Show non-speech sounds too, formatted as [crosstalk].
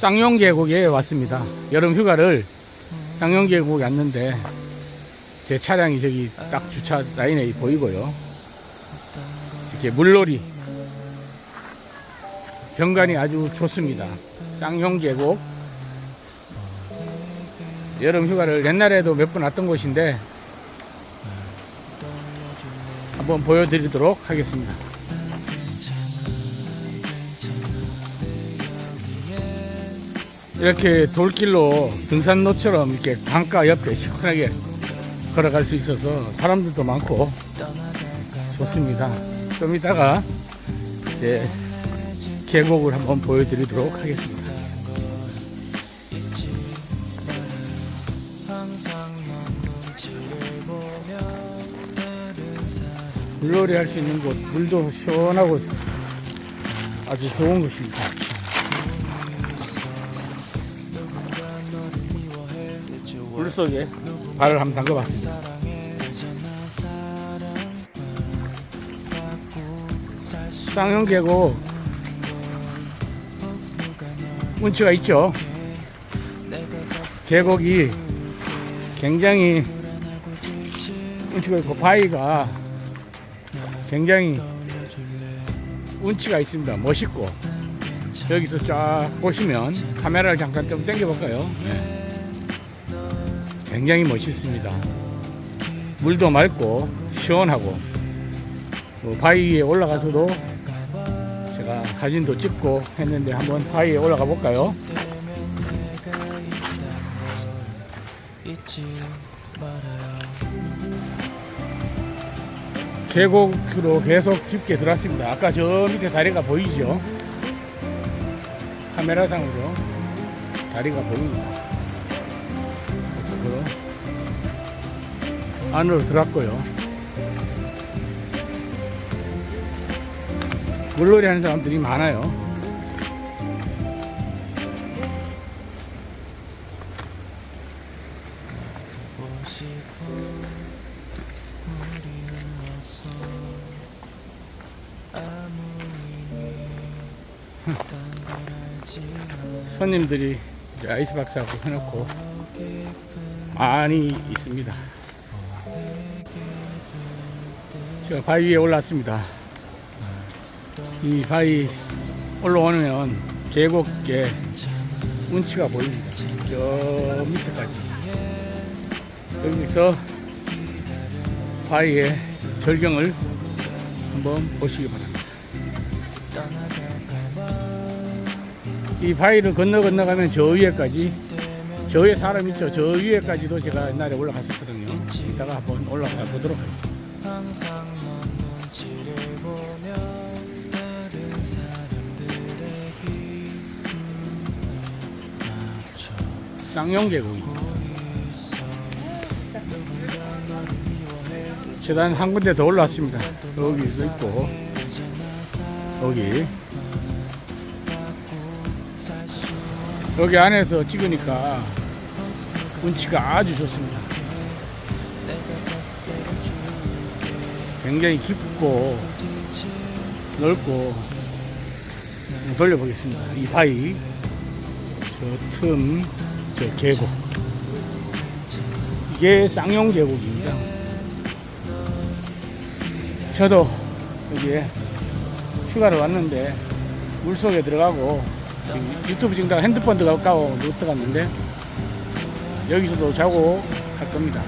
쌍용 계곡에 왔습니다. 여름 휴가를 쌍용 계곡에 왔는데 제 차량이 저기 딱 주차 라인에 보이고요. 이렇게 물놀이 경관이 아주 좋습니다. 쌍용 계곡 여름 휴가를 옛날에도 몇 번 왔던 곳인데 한번 보여드리도록 하겠습니다. 이렇게 돌길로 등산로처럼 이렇게 강가 옆에 시원하게 걸어갈 수 있어서 사람들도 많고 좋습니다. 좀 이따가 이제 계곡을 한번 보여드리도록 하겠습니다. 물놀이 할 수 있는 곳, 물도 시원하고 아주 좋은 곳입니다. 물 속에 발을 한번 담가봤습니다. 쌍용 계곡 운치가 있죠. 계곡이 굉장히 운치가 있고 바위가 굉장히 운치가 있습니다. 멋있고 여기서 쫙 보시면 카메라를 잠깐 좀 당겨볼까요? 네. 굉장히 멋있습니다. 물도 맑고 시원하고 뭐 바위 위에 올라가서도 제가 사진도 찍고 했는데 한번 바위에 올라가 볼까요? 계곡으로 계속 깊게 들어왔습니다. 아까 저 밑에 다리가 보이죠? 카메라상으로 다리가 보입니다. 이쪽으로 안으로 들어왔고요. 물놀이 하는 사람들이 많아요. [laughs] 손님들이 아이스박스하고 해놓고 많이 있습니다. 제가 바위 위에 올랐습니다. 이 바위 올라오면 계곡에 운치가 보입니다. 저 밑에까지. 여기서 바위의 절경을 한번 보시기 바랍니다. 이 바위를 건너 건너가면 저 위에까지 저 위에 사람 있죠. 저 위에까지도 제가 옛날에 올라갔었거든요. 이따가 한번 올라가 보도록 하겠습니다. 쌍용계곡 계단 한 군데 더 올라왔습니다. 여기도 있고 여기 여기 안에서 찍으니까 운치가 아주 좋습니다. 굉장히 깊고 넓고 돌려보겠습니다. 이 바위, 저 틈, 저 계곡. 이게 쌍용 계곡입니다. 저도 여기에 휴가를 왔는데 물속에 들어가고 지금 유튜브 찍다가 핸드폰 들어가고 못 들어갔는데 여기서도 자고 갈 겁니다.